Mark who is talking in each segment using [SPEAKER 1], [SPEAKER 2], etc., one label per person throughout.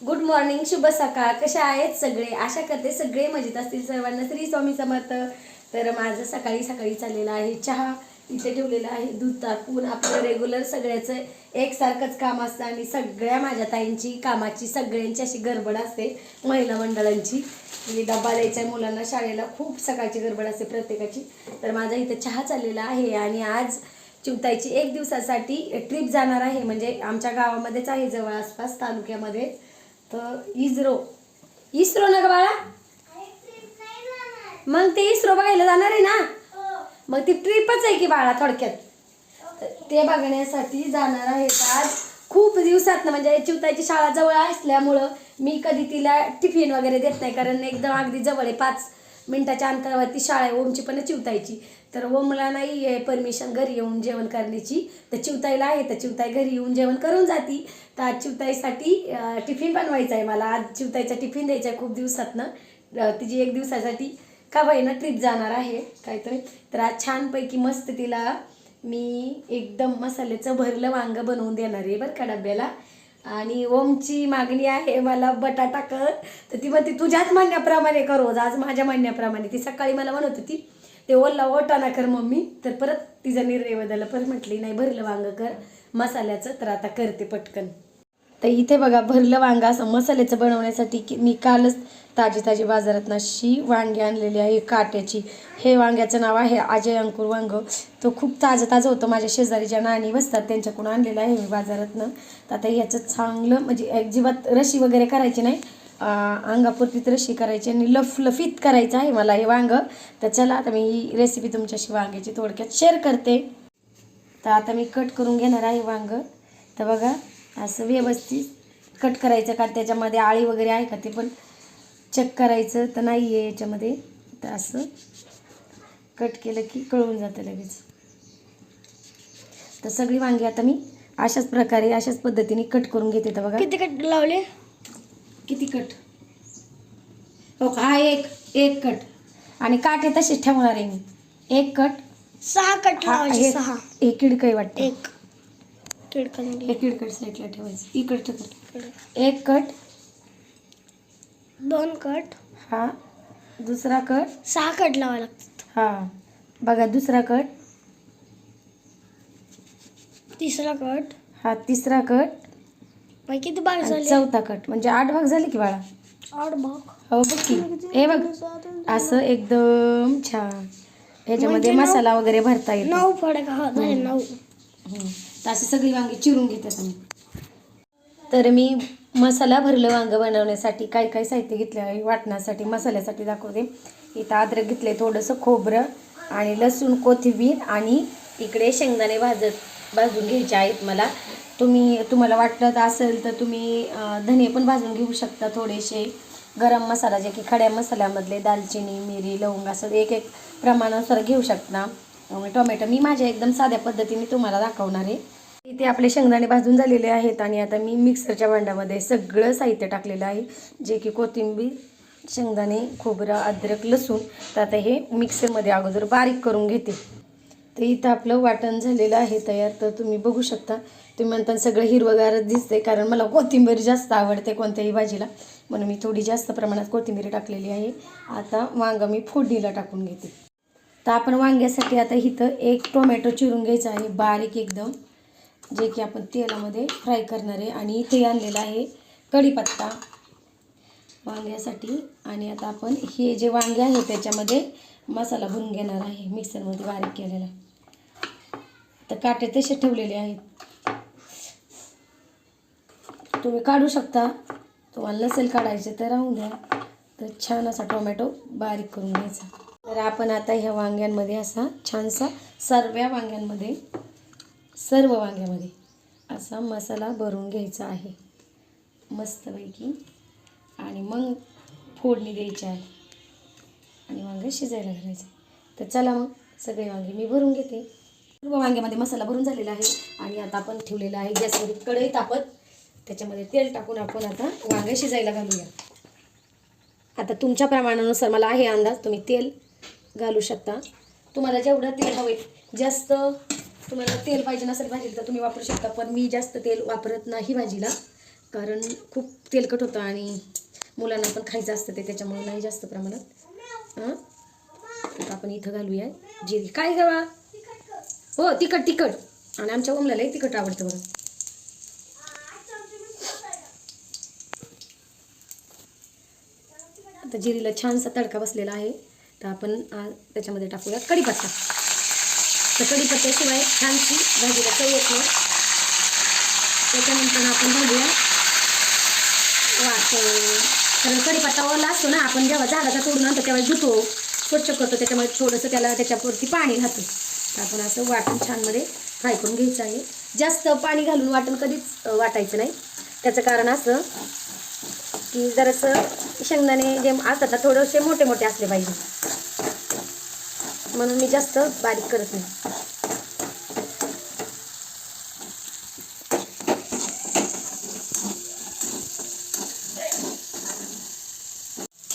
[SPEAKER 1] Good morning शुभ सकाळ. कशा आहेत सगळे? आशा करते सगळे मजेत असतील. सर्वांना श्री स्वामी समर्थ. तर माझं सकाळी सकाळी चाललेलं आहे चहा. इथे ठेवलेलं आहे दूध टाकून. आपलं रेग्युलर सगळ्याचं एकसारखंच काम असतं आणि सगळ्या माझ्या ताईंची कामाची सगळ्यांची अशी गडबड असते महिला मंडळांची. म्हणजे डबा द्यायचा मुलांना शाळेला. खूप सकाळची गडबड असते प्रत्येकाची. तर माझा इथे चहा चाललेला आहे आणि आज चिवताईची एक दिवसासाठी ट्रिप जाणार आहे. म्हणजे आमच्या गावामध्येच आहे जवळ आसपास तालुक्यामध्ये तर इस्रो. इस्रो ना का बाळा. मग ते इस्रो बघायला जाणार आहे ना? मग ती ट्रिपच आहे की बाळा थोडक्यात. ते बघण्यासाठी जाणार आहेत आज. खूप दिवसात म्हणजे चिवताईची शाळा जवळ असल्यामुळं मी कधी तिला टिफिन वगैरे देत नाही कारण एकदम अगदी जवळ आहे पाच मिनटाच्या अंतरावरती शाळा आहे ओमची पण चिवतायची तर ओमला नाही आहे परमिशन घरी येऊन जेवण करण्याची. तर चिवताईला आहे तर चिवताई घरी येऊन जेवण करून जाती. तर आज चिवताईसाठी टिफिन बनवायचा आहे मला. आज चिवताईचा टिफिन द्यायचा आहे खूप दिवसातनं. तिची एक दिवसासाठी का ना ट्रीप जाणार आहे काहीतरी. तर आज छानपैकी मस्त तिला मी एकदम मसाल्याचं भरलं वांग बनवून देणार आहे बरं का डब्याला. आणि ओमची मागणी आहे मला बटाटा कर. तर ती म्हणते तुझ्याच म्हणण्याप्रमाणे कर रोज आज माझ्या म्हणण्याप्रमाणे. ती सकाळी मला म्हणत होती ते ओला ओटाना कर मम्मी. तर परत तिचा निर्णय बदलला. परत म्हटली नाही भरलं वांग कर मसाल्याचं तर आता करते पटकन. तर इथे बघा भरलं वांगा असं मसाल्याचं बनवण्यासाठी की मी कालच ताजी ताजी बाजारात अशी वांगी आणलेली आहे काट्याची. हे वांग्याचं नाव आहे अजय अंकुर वांग. तो खूप ताजं ताजं होतं माझ्या शेजारी ज्या नाणी बसतात त्यांच्याकडून आणलेलं आहे मी बाजारातनं. तर आता ह्याचं चांगलं म्हणजे अजिबात रशी वगैरे करायची नाही. अंगापुरतीत रशी करायची आणि लफलफीत करायचं आहे मला हे वांग. तर चला आता मी ही रेसिपी तुमच्याशी वांग्याची थोडक्यात शेअर करते. तर आता मी कट करून घेणार आहे वांग. तर बघा असं व्यवस्थित कट करायचं का त्याच्यामध्ये आळी वगैरे आहे का ते पण चेक करायचं तर नाही आहे याच्यामध्ये. तर असं कट केलं की कळून जातं लगेच. तर सगळी वांगी आता मी अशाच प्रकारे अशाच पद्धतीने कट करून घेते तर बघा.
[SPEAKER 2] किती कट लावले?
[SPEAKER 1] किती कट हो का? हा एक एक कट आणि काटे तसेच ठेवणार आहे मी. एक कट
[SPEAKER 2] सहा कट लावायचे सहा.
[SPEAKER 1] एक किडकं वाटतं.
[SPEAKER 2] एक. किडकंडी
[SPEAKER 1] एक किडकट साईडला ठेवायचं. इकडचं कट. एक कट.
[SPEAKER 2] दोन कट.
[SPEAKER 1] हा. दुसरा कट.
[SPEAKER 2] सहा कट लावायला लागतात.
[SPEAKER 1] हा. बघा दुसरा कट.
[SPEAKER 2] तिसरा कट.
[SPEAKER 1] हा तिसरा कट.
[SPEAKER 2] मग किती भाग
[SPEAKER 1] आणि
[SPEAKER 2] झाले?
[SPEAKER 1] चौथा कट. म्हणजे आठ भाग झाले की बाळा?
[SPEAKER 2] आठ भाग.
[SPEAKER 1] हो बघ की. हे बघ. असं एकदम छान. ह्याच्यामध्ये
[SPEAKER 2] म्हणजे नऊ-
[SPEAKER 1] मसाला वगैरे भरता येतो.
[SPEAKER 2] नऊ हा झाले नऊ.
[SPEAKER 1] हम्म. तर अशी सगळी वांगी चिरून घेतात आम्ही. तर मी मसाला भरलं वांगं बनवण्यासाठी काय काय साहित्य घेतलं आहे वाटण्यासाठी मसाल्यासाठी दाखवते. इथं अद्रक घेतले थोडंसं खोबरं आणि लसूण कोथिंबीर आणि इकडे शेंगदाणे भाजत भाजून घ्यायचे आहेत मला. तुम्ही तुम्हाला वाटलं असेल तर तुम्ही धने पण भाजून घेऊ शकता थोडेसे. गरम मसाला जे की खड्या मसाल्यामधले दालचिनी मिरी लवंग असं एक एक प्रमाणानुसार घेऊ शकता. टोमॅटो मी माझ्या एकदम साध्या पद्धतीने तुम्हाला दाखवणार आहे. इथे आपले शेंगदाणे भाजून झालेले आहेत आणि आता मी मिक्सरच्या भांड्यामध्ये सगळं साहित्य टाकलेलं आहे जे की कोथिंबीर शेंगदाणे खोबरं अद्रक लसूण. तर आता हे मिक्सरमध्ये अगोदर बारीक करून घेते. तर इथं आपलं वाटण झालेलं आहे तयार. तर तुम्ही बघू शकता तुम्ही म्हणता सगळं हिरवगारच दिसते कारण मला कोथिंबीर जास्त आवडते कोणत्याही भाजीला. म्हणून मी थोडी जास्त प्रमाणात कोथिंबीर टाकलेली आहे. आता वांग मी फोडणीला टाकून घेते. तर आपण वांग्यासाठी आता इथं एक टोमॅटो चिरून घ्यायचा आहे बारीक एकदम जे की आपण तेलामध्ये फ्राय करणार आहे. आणि इथे आणलेलं आहे कढीपत्ता वांग्यासाठी. आणि आता आपण हे जे वांगे आहे त्याच्यामध्ये मसाला भरून घेणार आहे मिक्सरमध्ये बारीक केलेला. तर काटे तसे ठेवलेले आहेत. तुम्ही काढू शकता. तुम्हाला नसेल काढायचे तर राहून द्या. तर छान असा टोमॅटो बारीक करून घ्यायचा. तर आपण आता ह्या वांग्यांमध्ये असा छानसा सर्व वांग्यांमध्ये सर्व वांग्यामध्ये असा मसाला भरून घ्यायचा आहे. मस्तपैकी. आणि मग फोडणी द्यायची आहे. आणि वांग शिजायला घालायचं तर चला मग सगळे वांगे मी भरून घेते. सर्व वांग्यामध्ये मसाला भरून झालेला आहे. आणि आता आपण ठेवलेला आहे गॅसमध्ये कढई तापत. त्याच्यामध्ये तेल टाकून आपण आता वांगे शिजायला घालूया. आता तुमच्या प्रमाणानुसार मला आहे अंदाज. तुम्ही तेल घालू शकता. तुम्हाला जेवढं तेल हवे जास्त तुम्हाला तेल पाहिजे नसेल भाजीला तर तुम्ही वापरू शकता पण मी जास्त तेल वापरत नाही भाजीला. कारण खूप तेलकट होतं आणि मुलांना पण खायचं असतं ते त्याच्यामुळे नाही जास्त प्रमाणात. हां? आपण इथं घालूया. जिरी. काय गवा हो तिखट तिखट. आणि आमच्या ओमलालाही तिखट आवडतं बघा. आता जिरीला छानसा तडका बसलेला आहे. तर आपण त्याच्यामध्ये टाकूया कढीपत्ता. तर कढीपत्त्याशिवाय छानशी भाजीला चव येत नाही. त्याच्यानंतर आपण भाजूया वाट कारण कढीपत्ता ओला असतो ना आपण जेव्हा झाडाचा तोडून आणतो तेव्हा धुतो स्वच्छ करतो त्याच्यामुळे थोडंसं त्याला त्याच्यावरती पाणी घालतो. तर आपण असं वाटून छानमध्ये फ्राय करून घ्यायचं आहे. जास्त पाणी घालून वाटण कधीच वाटायचं नाही. त्याचं कारण असं की जरासं शेंगदाणे जे असतात ना थोडेसे मोठे मोठे असले पाहिजे. म्हणून मी जास्त बारीक करत नाही.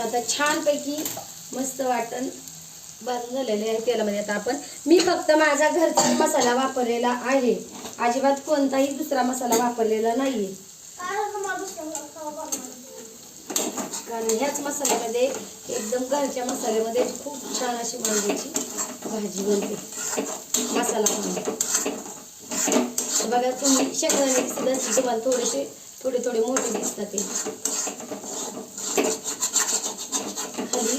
[SPEAKER 1] आता छानपैकी मस्त वाटण भाजून झालेले आहे तेलामध्ये. आता आपण मी फक्त माझा घरचा मसाला वापरलेला आहे. अजिबात कोणताही दुसरा मसाला वापरलेला नाहीये. कारण ह्याच मसाल्यामध्ये एकदम घरच्या मसाल्यामध्ये खूप छान अशी वांग्याची भाजी बनते. मसाला म्हणून बघा तुम्ही शेंगदाणे दिसत असतील तुम्हाला थोडेसे थोडे थोडे मोठे दिसतात ते. खाली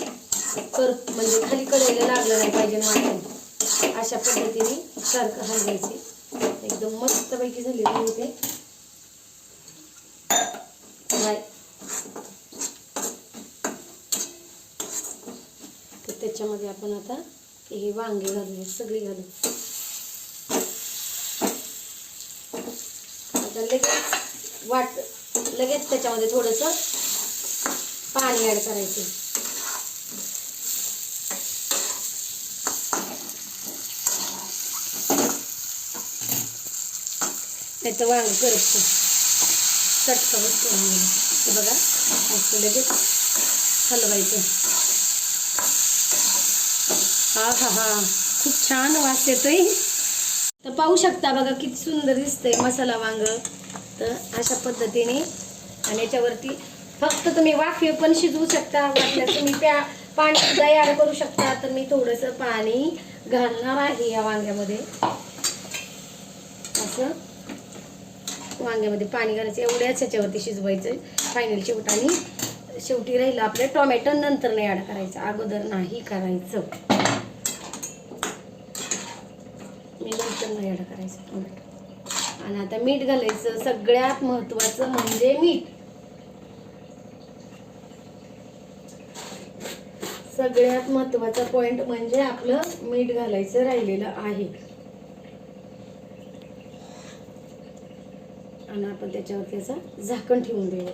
[SPEAKER 1] कर म्हणजे खाली कडायला लागलं नाही पाहिजे ना अशा पद्धतीने सारखं हलवायचे. एकदम मस्तपैकी झालेले आहे ते त्याच्यामध्ये आपण आता हे वांगे घालूया सगळी घालू आता लगेच वाट लगेच त्याच्यामध्ये थोडंसं पाणी ॲड करायचं. त्याचं वांग करपतं. चटका बसतो बघा असं लगेच हलवायचं. हा हा हा. खूप छान वास येतोय. तर पाहू शकता बघा किती सुंदर दिसतंय मसाला वांग. तर अशा पद्धतीने आणि याच्यावरती फक्त तुम्ही वाफे पण शिजवू शकता. वाटल्यास तुम्ही प्या पाणी तयार ॲड करू शकता. तर मी थोडंसं पाणी घालणार आहे या वांग्यामध्ये. असं. वांग्यामध्ये पाणी घालायचं. एवढ्याच ह्याच्यावरती शिजवायचं. फायनल शेवटाने शेवटी राहिलं आपल्या टोमॅटो नंतर नाही ॲड करायचं. अगोदर नाही करायचं. मी नंतर नाही ॲड करायचं टोमॅटो आणि आता मीठ घालायचं सगळ्यात महत्वाचं म्हणजे मीठ. सगळ्यात महत्त्वाचा पॉइंट म्हणजे आपलं मीठ घालायचं राहिलेलं आहे. आणि आपण त्याच्यावरती असं झाकण ठेवून देऊ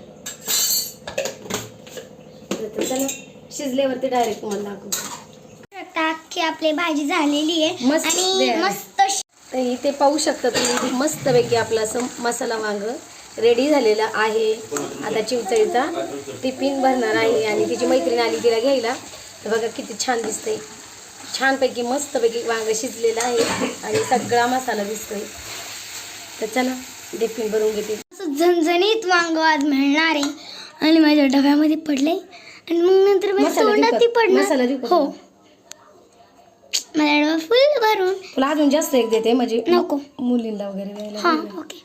[SPEAKER 1] चला शिजल्यावरती डायरेक्ट मला दाखवू
[SPEAKER 2] आता अख्खी आपली भाजी झालेली आहे.
[SPEAKER 1] मस्त
[SPEAKER 2] आणि. मस्त
[SPEAKER 1] तर इथे पाहू शकता तुम्ही. मस्तपैकी आपला असं मसाला वांग रेडी झालेला आहे. आता चिवचाईचा टिफिन भरणार आहे आणि तिची मैत्रीण आली तिला घ्यायला. तर बघा किती छान दिसतंय. छानपैकी मस्तपैकी वांग शिजलेलं आहे आणि सगळा मसाला दिसतोय. तर चला टिफिन भरून घेते.
[SPEAKER 2] असं झणझणीत वांग आज मिळणार आहे. आणि माझ्या डब्यामध्ये पडले आणि मग नंतर
[SPEAKER 1] मसाला देऊ का?
[SPEAKER 2] पडणार.
[SPEAKER 1] मसाला देऊ का
[SPEAKER 2] हो. माझा डबा फुल भरून.
[SPEAKER 1] तुला अजून जास्त एक देते म्हणजे
[SPEAKER 2] नको.
[SPEAKER 1] मुलींना वगैरे द्यायला
[SPEAKER 2] हा. ओके.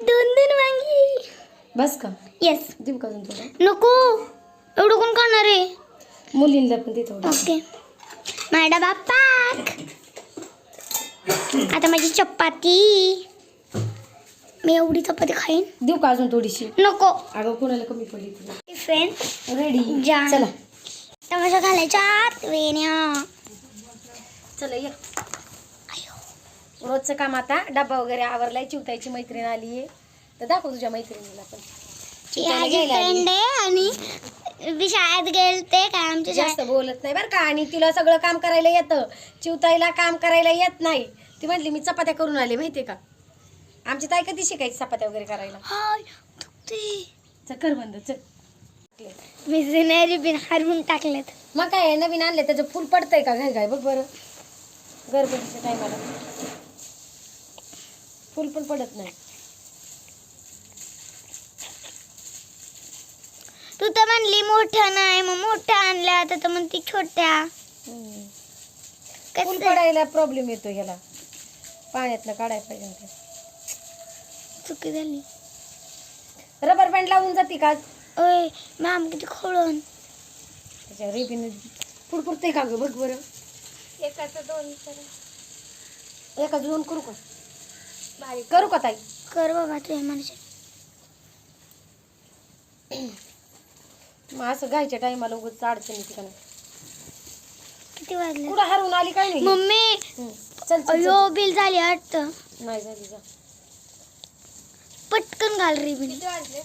[SPEAKER 2] दोन दोन वांगी.
[SPEAKER 1] बस का?
[SPEAKER 2] येस
[SPEAKER 1] देऊ का अजून
[SPEAKER 2] नको. एवढं कोण खाणार आहे?
[SPEAKER 1] मुलींना पण दे थोडं
[SPEAKER 2] ओके. माझा डबा पाक. आता माझी चपाती. मी एवढी चपाती खाईन.
[SPEAKER 1] देऊ का अजून थोडीशी?
[SPEAKER 2] नको.
[SPEAKER 1] अगं कोणाला कमी पडली तुला?
[SPEAKER 2] टिफिन
[SPEAKER 1] रेडी
[SPEAKER 2] जाण.
[SPEAKER 1] चला.
[SPEAKER 2] टमाटर घालायच्या आत. वेण्या.
[SPEAKER 1] चला या. रोजचं काम आता. डब्बा वगैरे आवरलाय. चिवतायची मैत्रीण आली आहे. तर दाखव तुझ्या मैत्रिणीला पण. चिवतायला
[SPEAKER 2] माझी
[SPEAKER 1] घ्यायला आली.
[SPEAKER 2] फ्रेंड आहे आणि मी शाळेत गेलते काय आमच्या
[SPEAKER 1] जास्त बोलत नाही बरं का. आणि तिला सगळं काम करायला येतं. चिवताईला काम करायला येत नाही. ती म्हटली मी चपात्या करून आले माहितीये का? आमची ताई कधी शिकायची चपात्या वगैरे करायला?
[SPEAKER 2] हाय दुखते
[SPEAKER 1] चल कर बंद चल.
[SPEAKER 2] मी सिनेरी बिन हरवून टाकलेत.
[SPEAKER 1] मग काय आहे, नवीन आणले त्याचं फुल पडतंय का घाय घाय बघ बरं. गरबडीच्या टायमाला. फुल पण पडत नाही.
[SPEAKER 2] तू तर म्हणली मोठ्या नाही मग मोठ्या आणल्या आता तर म्हणते छोट्या.
[SPEAKER 1] फुल
[SPEAKER 2] कसं?
[SPEAKER 1] पडायला प्रॉब्लेम येतो ह्याला. पाण्यातनं काढायला पाहिजे ते.
[SPEAKER 2] चुकी झाली.
[SPEAKER 1] रबर बँड लावून जाते का
[SPEAKER 2] ओय मॅम किती खोळून
[SPEAKER 1] त्याच्या रेबीने पुडपुडते का ग? बघ बरं.
[SPEAKER 2] एकाचं दोन
[SPEAKER 1] एका दोन करू का? करू का ताई?
[SPEAKER 2] कर बाबा तुझ्या मनाचे
[SPEAKER 1] मग असं गायच्या टायमाला उगाच अडचण येते का नाही?
[SPEAKER 2] किती वाजले?
[SPEAKER 1] कुठं हरवून आली काय नाही?
[SPEAKER 2] मम्मी!
[SPEAKER 1] हम्म. चल चल, चल.
[SPEAKER 2] अयो बिल झाली वाटतं.
[SPEAKER 1] नाही झाली जा
[SPEAKER 2] पटकन घाल रिबिन
[SPEAKER 1] वाजले?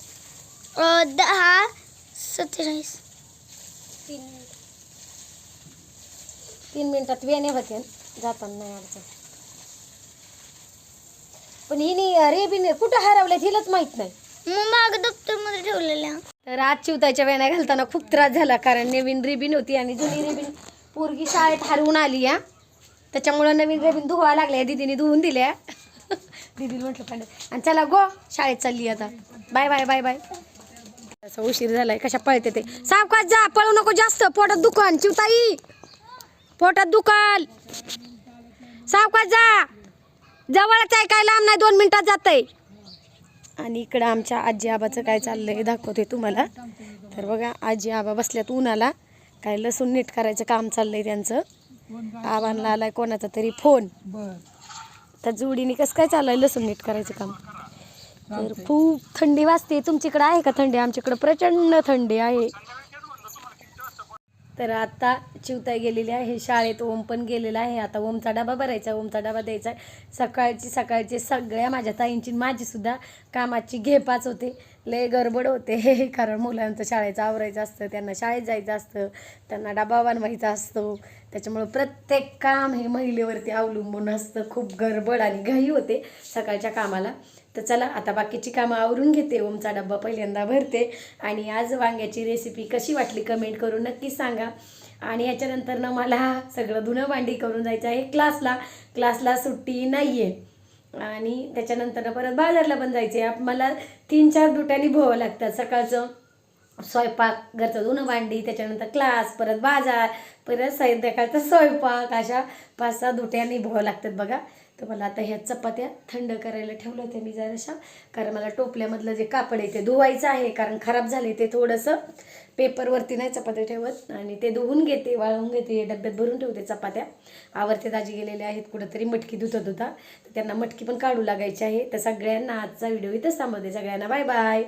[SPEAKER 2] दहा सत्तेचाळीस
[SPEAKER 1] तीन मिनिटात वेणे होते जाताना नाही अडचण. पण हिने रेबीने कुठं हरवल्या हिलाच माहीत नाही.
[SPEAKER 2] मग माग दप्तरमध्ये ठेवलेल्या.
[SPEAKER 1] तर आज चिवताच्या वेण्या घालताना खूप त्रास झाला कारण नवीन रिबीन होती आणि जुनी रिबीन पोरगी शाळेत हरवून आली या त्याच्यामुळं नवीन रिबीन धुवा लागल्या दिदीने धुवून दिल्या. दिदीला म्हटलं पांडे आणि चला गो शाळेत चालली आता. Bye bye bye bye. असं उशीर झालाय कशा पळते ते? सावकाश जा पळू नको जास्त. पोटात दुकान चिवताई. पोटात दुकान सावकाश जा. जवळच आहे काय लांब नाही दोन मिनिटात जातंय. आणि इकडं आमच्या आजी आबाचं काय चाललंय दाखवते तुम्हाला. तर बघा आजी आबा बसल्यात उन्हाला. काय लसूण नीट करायचं काम चाललंय त्यांचं. आबांना आलाय कोणाचा तरी फोन. तर जोडीने कसं काय चाललंय लसूण नीट करायचं काम? तर खूप थंडी वाजते. तुमच्याकडे आहे का थंडी? आमच्याकडे प्रचंड थंडी आहे. तर आता चिवताई गेलेली आहे. शाळेत ओम पण गेलेला आहे. आता ओमचा डबा भरायचा ओमचा डबा द्यायचा आहे. सकाळची सकाळची सगळ्या माझ्या ताईंची माझी सुद्धा कामाची घेपाच होते. लय गडबड होते. कारण मुलांचं शाळेचं आवरायचं असतं त्यांना शाळेत जायचं असतं त्यांना डबा बनवायचा असतो. त्याच्यामुळं प्रत्येक काम हे महिलेवरती अवलंबून असतं. खूप गडबड आणि घाई होते सकाळच्या कामाला. तर चला आता बाकीची कामं आवरून घेते. ओमचा डब्बा पहिल्यांदा भरते. आणि आज वांग्याची रेसिपी कशी वाटली कमेंट करून नक्की सांगा. आणि याच्यानंतर ना मला सगळं धुणं भांडी करून जायचं आहे क्लासला क्लासला सुट्टी नाही आहे आणि त्याच्यानंतर परत बाजारला पण जायचे मला तीन चार दुट्यानी भोवं लागतात सकाळचं. स्वयंपाक घरचं धुणं भांडी त्याच्यानंतर क्लास परत बाजार परत संध्याकाळचा स्वयंपाक अशा पाच सहा दुट्या भोवं लागतात बघा. तर मला आता ह्या चपात्या थंड करायला ठेवलं होत्या मी जराशा. कारण मला टोपल्यामधलं जे कापड आहे ते धुवायचं आहे कारण खराब झाले ते थोडंसं. पेपरवरती नाही चपात्या ठेवत. आणि ते धुवून घेते वाळवून घेते डब्यात भरून ठेवते चपात्या. आवरते दाजी गेलेले आहेत कुठंतरी मटकी धुतत होता. तर त्यांना मटकी पण काढू लागायची आहे. तर सगळ्यांना आजचा व्हिडिओ इथंच थांबवते. सगळ्यांना बाय बाय